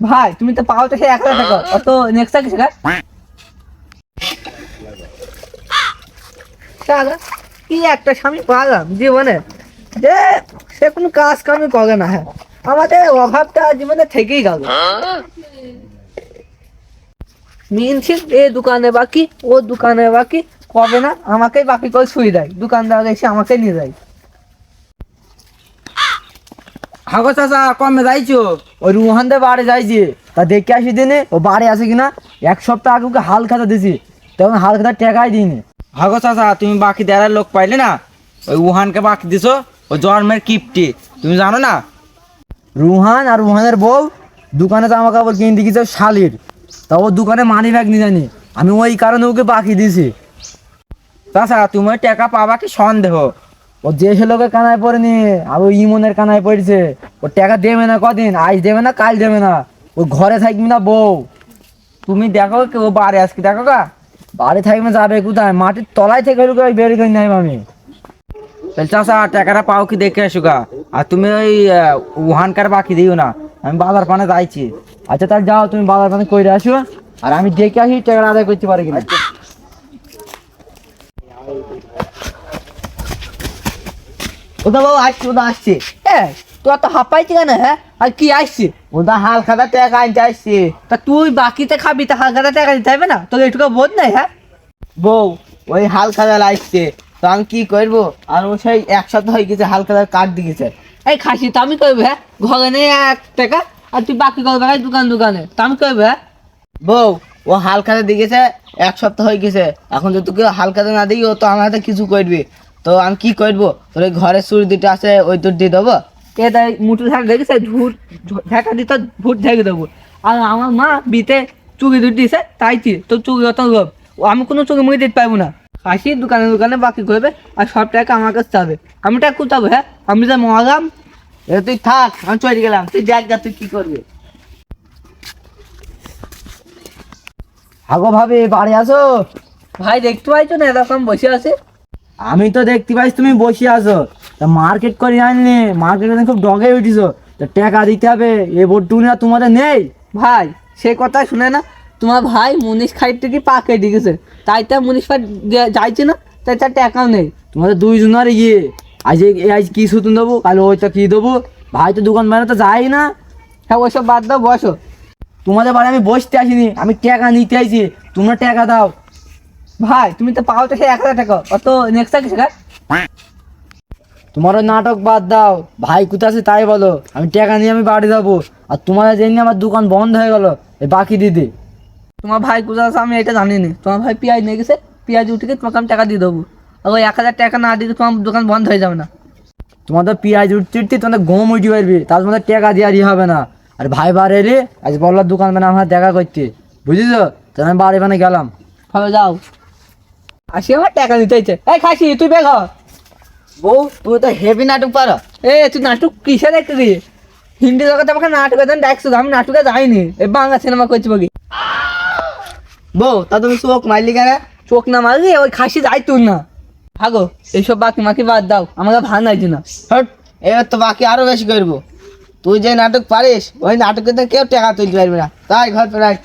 ভাই তুমি তো পাও তো সে এক হাজার টাকা অত নেক্সট কিছু শালা, কি একটা স্বামী পালাম জীবনে? যে সে কোনো কাজ কামই করে না হ্যাঁ। আমাদের অভাবটা জীবনে থেকেই গেল। মিনছি এ দোকানে বাকি ও দোকানে বাকি কবে না আমাকেই বাকি করে শুয়ে দেয়। দোকানদার এসে আমাকে নিয়ে যায়। হাগো চাচা, কমে যাইছো? ওই রুহানদের বাড়ি যাইছি। তা দেখে আসি দিনে, ও বাড়ি আছে কিনা? এক সপ্তাহ আগে ওকে হাল খাতা দিছি। তখন হাল খাতা টেকাই দিইনি। হাগো চাচা, তুমি বাকি দেড়ার লোক পাইলে না? ওই উহানকে বাকি দিছো? ও জন্মের কিপটি। তুমি জানো না? রুহান আর রুহানের বউ দোকানে জামা কাপড় কিনে দিয়ে গেছে শালির। তা ও দোকানে মানি ব্যাগ নিয়ে জানি আমি ওই কারণে ওকে বাকি দিছি। চাচা, তুমি টাকা পাবা কি সন্দেহ? ও যে সে লোকের কানায় পড়েনি আর ওই ইমনের কানায় পড়েছে ও টাকা দেবে না কদিন আজ দেবে না কাল দেবে না ও ঘরে থাকবি না বউ। তুমি দেখো ও বাড়ি আজকে দেখো গা বাড়ি থাকবে যাবে কোথায়? মাটির তলায় থেকে লোক বের করে নাই আমি। চাচা টাকাটা পাও কি দেখে এসো গা আর তুমি ওই আহ, উহানকার বাকি দিও না আমি বাজার পানে যাইছি। আচ্ছা তাহলে যাও তুমি বাজার পানে করে আসো। আর আমি দেখে আসি টাকা আদায় করতে পারি কিনা। ওদা বাবু আসছে, ওদা আসছে। হ্যাঁ তোর তো হাঁপাইছি কেন হ্যাঁ? আর কি আসছে? ওটা হাল খাতা টাকা আনতে আসছি। তা তুই বাকিতে খাবি, তা হালকাটা টাকা দিতে হবে না? তোর এটুকু বোধ নাই হ্যাঁ? বউ, ওই হাল খাতা লাগছে। তো আমি কি করব? আর ও সেই এক সপ্তাহ হয়ে গেছে হাল খাতার কার্ড দিয়েছে এই খাসি, তো আমি করব হ্যাঁ? ঘরে নেই এক টাকা, আর তুই বাকি করবে হ্যাঁ দোকান, দোকানে। তা আমি করব হ্যাঁ? বউ, ও হাল খাতা দিয়েছে এক সপ্তাহ হয়ে গেছে। এখন যদি কেউ হাল খাতা না দিই, ও তো আমার হাতে কিছু করবি। তো আমি কি করব? তোর ওই ঘরের চুরি দুটো আছে ওই তোর দিয়ে দেবো? এ তাই মুঠু ঢাকা দেখেছে ঝুট ঢাকা দিতে ভুট ঢেকে দেবো। আর আমার মা বিতে চুরি দুধ দিয়েছে তাইছি তো চুরি অত লোভ। ও আমি কোনো চুরি মুড়ি দিতে পারব না। খাসি দোকানে দোকানে বাকি করবে আর সব টাকা আমার কাছে যাবে। আমি টাকা কোথাও হ্যাঁ? আমি যা মহাগাম এ তুই থাক আমি চলে গেলাম। তুই দেখ গা তুই কি করবি। আগো ভাবি বাড়ি আসো। ভাই দেখতে পাইছো না এরকম বসে আছে? আমি তো দেখতে পাইছি তুমি বসে আছো। তা মার্কেট করে আনলে মার্কেট খুব ডগে উঠিছো। তা টাকা দিতে হবে এ বোর্ডটু না তোমাদের নেই? ভাই সে কথা শুনে না তোমার ভাই মুনিশ খাই থেকে পাকে কেটে গেছে। তাই তা মুনিশ ভাই যাইছে না তাই তার টাকাও নেই। তোমাদের দুইজনের ইয়ে আজ আজ কি সুতন দেবো কাল ওইটা কি দেবো? ভাই তো দোকান বাইরে তো যাই না। হ্যাঁ ওইসব বাদ দাও বসো। তোমাদের বাড়ি আমি বসতে আসিনি আমি টাকা নিতে আইছি তোমরা টাকা দাও। ভাই তুমি তো পাও তো সে এক হাজার টাকা। অত নেক্সট কিছু তোমার ওই নাটক বাদ দাও। ভাই কোথায় আছে তাই বলো। আমি টাকা নিয়ে আমি বাড়ি যাব। আর তোমাদের জন্য আমার দোকান বন্ধ হয়ে গেল এই বাকি দিদি তোমার ভাই কোথায় আছে আমি এটা জানি না তোমার ভাই পেঁয়াজ নিয়ে গেছে পেঁয়াজ উঠে তোমাকে আমি টাকা দিয়ে দেবো। আর ওই এক হাজার টাকা না দিলে তোমার দোকান বন্ধ হয়ে যাবে না। তোমাদের পেঁয়াজ উঠতে উঠতে তোমাদের গম উঠে পারবি তার তোমাদের টাকা দেওয়ার ই হবে না। আর ভাই বার এলে আজ বললার দোকান মানে আমার দেখা করতে। বুঝেছ? তাহলে আমি বাড়ি মানে গেলাম। ভাবে যাও। আসি আমার টাকা নিতে হয়েছে এই খাসি তুই বেগ হ। বউ তুই তো হেভি নাটক পারো। এ তুই নাটক কিসে দেখতে হিন্দি জগতে আমাকে নাটকের জন্য ডাকছো আমি নাটকে যাইনি। এ বাংলা সিনেমা করছি বলি বউ তা তুমি চোখ মারলি কেন? চোখ না মারলি ওই খাসি যাই তুই না। ভাগো এইসব বাকি মাকি বাদ দাও আমাকে ভান লাগছে না। হট এবার তো বাকি আরও বেশি করব। তুই যে নাটক পারিস ওই নাটকে তো কেউ টাকা তুলতে পারবি না। তাই ঘর প্রায়